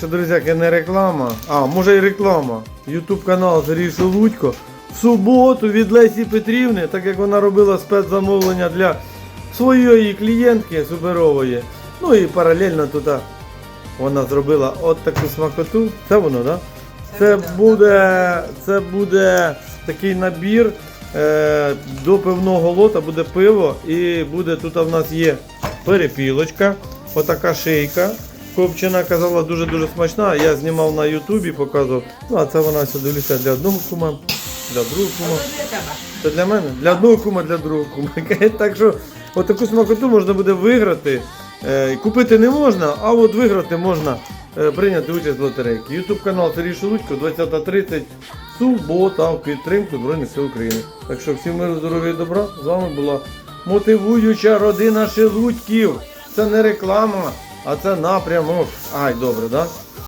Що, друзяки, не реклама, а може і реклама. Ютуб канал Сергій Шелудько. В суботу від Лесі Петрівни, так як вона робила спецзамовлення для своєї клієнтки суперової. Ну і паралельно тут вона зробила от таку смакоту. Це воно, так? Да? Це буде, це буде такий набір е, до пивного лота, буде пиво і буде тут в нас є перепілочка, отака шийка. Копчена казала дуже-дуже смачна. Я знімав на Ютубі, показував. Ну, а це вона сюди дивлюся для одного кума, для другого кума. Це для мене? Для одного кума, для другого кума. Так що отаку смакоту можна буде виграти. Е, Купити не можна, а от виграти можна е, прийняти участь в лотерейці. Ютуб канал Сергій Шелудько, 20.30, субота в підтримку Збройних сил України. Так що всім миру, здоров'я і добра. З вами була мотивуюча родина Шелудьків. Це не реклама, а це напрямок. Ай, добре, так? Да?